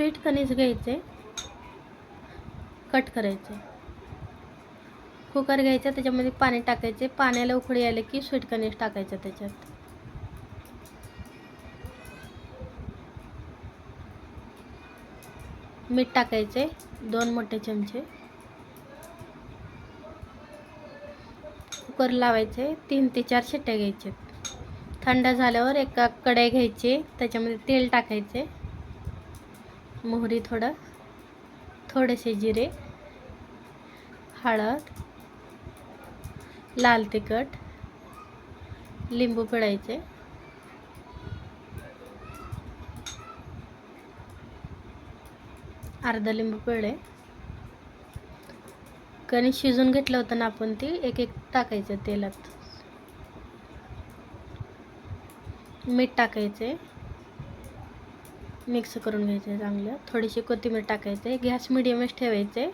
Sweet कणीस घ्यायचे. Cut करायचे. कुकर घ्यायचा त्याच्यामध्ये पाणी टाकायचे. पाण्याला उकळी आले की स्वीट कणीस टाकायचं त्याच्यात. मीठ टाकायचे दोन मोठे चमचे. कुकर लावायचे तीन ते चार शिट्ट्या घ्यायचे. थंड झाल्यावर एका कढई घ्यायची त्याच्यामध्ये तेल टाकायचे. मोहरी थोडं. थोडेसे जिरे. हळद. लाल तिखट. लिंबू पिळायचे. अर्धा लिंबू पिळे कणी शिजून घेतलं होतं ना आपण ती एक एक टाकायचं तेलात. मीठ टाकायचे. मिक्स करून घ्यायचे चांगलं. थोडीशी कोथिंबीर टाकायचे. गॅस मिडियमच ठेवायचं. आहे